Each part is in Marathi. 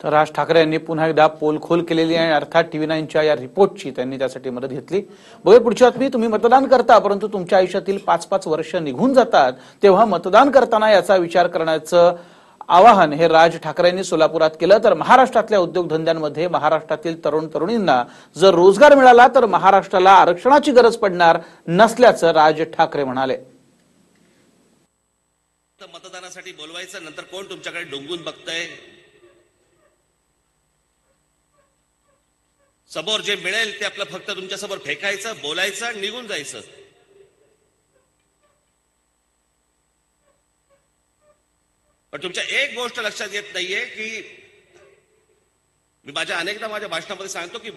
तर राज ठाकरे यांनी पुन्हा एकदा पोलखोल केलेली आहे अर्थात टीव्ही नाईनच्या या रिपोर्टची त्यांनी त्यासाठी मदत घेतली. बघूया पुढची बातमी. तुम्ही मतदान करता परंतु तुमच्या आयुष्यातील पाच पाच वर्ष निघून जातात. तेव्हा मतदान करताना याचा विचार करण्याचं आवाहन हे राज ठाकरे यांनी सोलापुरात केलं. तर महाराष्ट्रातल्या उद्योगधंद्यांमध्ये महाराष्ट्रातील तरुण तरुणींना जर रोजगार मिळाला तर महाराष्ट्राला आरक्षणाची गरज पडणार नसल्याचं राज ठाकरे म्हणाले. तर मतदानासाठी बोलवायचं नंतर कोण तुमच्याकडे डोंगून बघतंय? समोर जे मिळेल ते आपलं फक्त तुमच्यासमोर फेकायचं बोलायचं आणि निघून जायचं. पण तुमच्या एक गोष्ट लक्षात येत नाहीये की मी माझ्या अनेकदा माझ्या भाषणामध्ये सांगतो की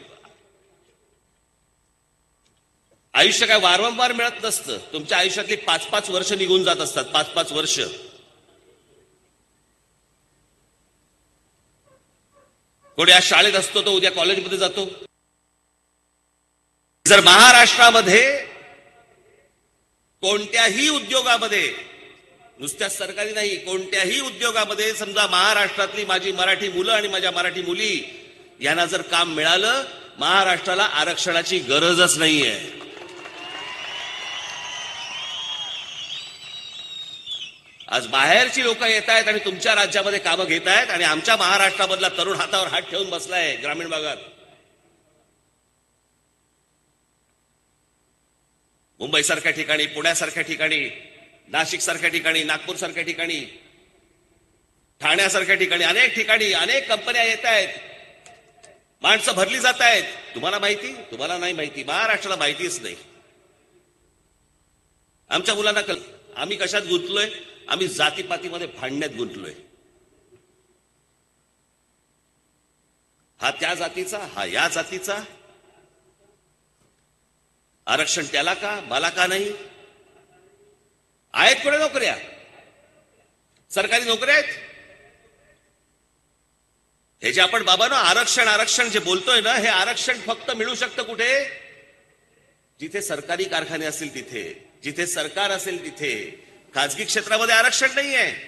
आयुष्य काय वारंवार मिळत नसतं. तुमच्या आयुष्यातली पाच पाच वर्ष निघून जात असतात. पाच पाच वर्ष. कोणी आज शाळेत असतो तो उद्या कॉलेजमध्ये जातो. जर महाराष्ट्रामध्ये कोणत्याही उद्योगामध्ये नुसत्या सरकारी नाही कोणत्याही उद्योगामध्ये समजा महाराष्ट्रातली माझी मराठी मुलं आणि माझ्या मराठी मुली यांना जर काम मिळालं महाराष्ट्राला आरक्षणाची गरजच नाहीये. आज बाहेरची लोक येत आहेत आणि तुमच्या राज्यामध्ये कामं घेत आहेत आणि आमच्या महाराष्ट्रामधला तरुण हातावर हात ठेवून बसलाय ग्रामीण भागात. मुंबई सारख्या ठिकाणी पुण्यासारख्या ठिकाणी नाशिक सारख्या ठिकाणी नागपूर सारख्या ठिकाणी ठाण्यासारख्या ठिकाणी अनेक ठिकाणी अनेक कंपन्या येत आहेत. माणसं भरली जात आहेत. तुम्हाला माहिती? तुम्हाला नाही माहिती. महाराष्ट्राला माहितीच नाही. आमच्या मुलांना कल आम्ही कशात गुंतलोय? आम्ही जातीपातीमध्ये भांडण्यात गुंतलोय. हा त्या जातीचा हा या जातीचा आरक्षण त्याला का? मला का नाही? आहेत कुठे नोकऱ्या? सरकारी नोकऱ्या आहेत? हे जे आपण बाबा ना आरक्षण आरक्षण जे बोलतोय ना हे आरक्षण फक्त मिळू शकतं कुठे? जिथे सरकारी कारखाने असतील तिथे. जिथे सरकार असेल तिथे. खाजगी क्षेत्रामध्ये आरक्षण नाही आहे